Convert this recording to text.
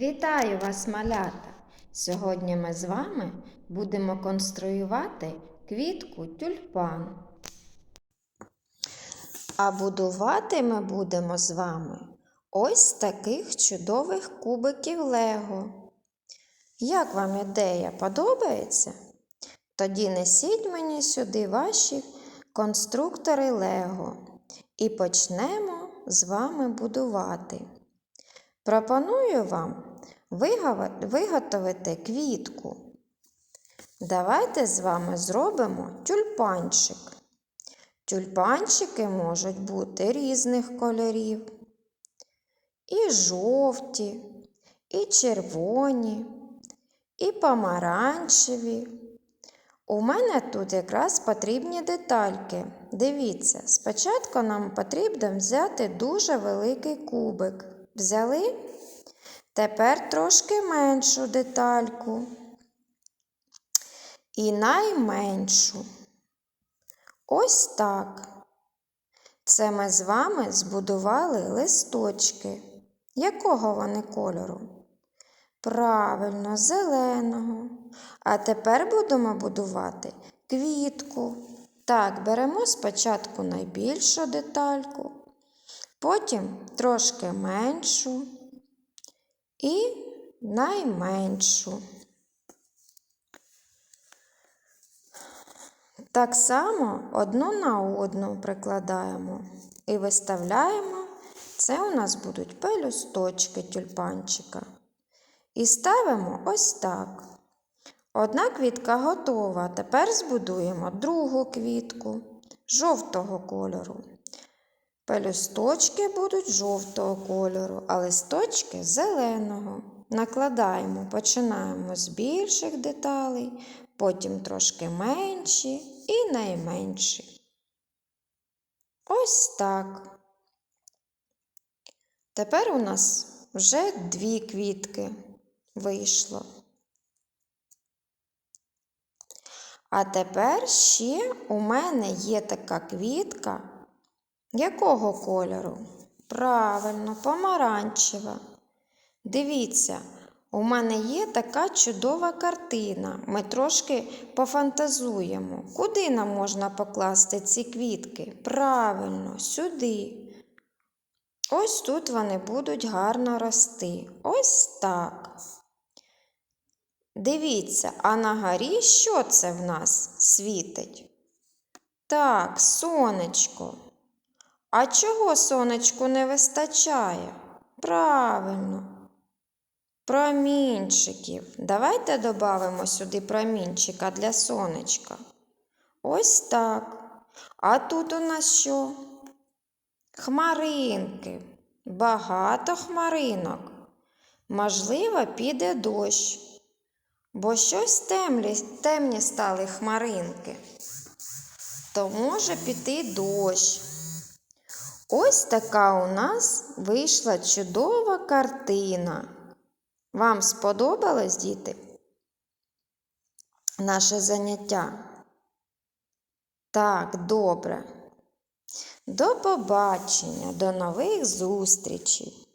Вітаю вас, малята! Сьогодні ми з вами будемо конструювати квітку тюльпан. А будувати ми будемо з вами ось таких чудових кубиків Лего. Як вам ідея подобається? Тоді несіть мені сюди ваші конструктори Лего і почнемо з вами будувати. Пропоную вам виготовити квітку. Давайте з вами зробимо тюльпанчик. Тюльпанчики можуть бути різних кольорів. І жовті, і червоні, і помаранчеві. У мене тут якраз потрібні детальки. Дивіться, спочатку нам потрібно взяти дуже великий кубик. Взяли? Тепер трошки меншу детальку. І найменшу. Ось так. Це ми з вами збудували листочки. Якого вони кольору? Правильно, зеленого. А тепер будемо будувати квітку. Так, беремо спочатку найбільшу детальку, потім трошки меншу і найменшу. Так само одну на одну прикладаємо і виставляємо. Це у нас будуть пелюсточки тюльпанчика. І ставимо ось так. Одна квітка готова. Тепер збудуємо другу квітку жовтого кольору. Пелюсточки будуть жовтого кольору, а листочки зеленого. Накладаємо, починаємо з більших деталей, потім трошки менші і найменші. Ось так. Тепер у нас вже дві квітки вийшло. А тепер ще у мене є така квітка. Якого кольору? Правильно, помаранчева. Дивіться, у мене є така чудова картина. Ми трошки пофантазуємо. Куди нам можна покласти ці квітки? Правильно, сюди. Ось тут вони будуть гарно рости. Ось так. Дивіться, а на горі що це в нас світить? Так, сонечко. А чого сонечку не вистачає? Правильно. Промінчиків. Давайте додамо сюди промінчика для сонечка. Ось так. А тут у нас що? Хмаринки. Багато хмаринок. Можливо, піде дощ, бо щось темлі, темні стали хмаринки. То може піти дощ. Ось така у нас вийшла чудова картина. Вам сподобалось, діти? Наше заняття? Так, добре. До побачення, до нових зустрічей!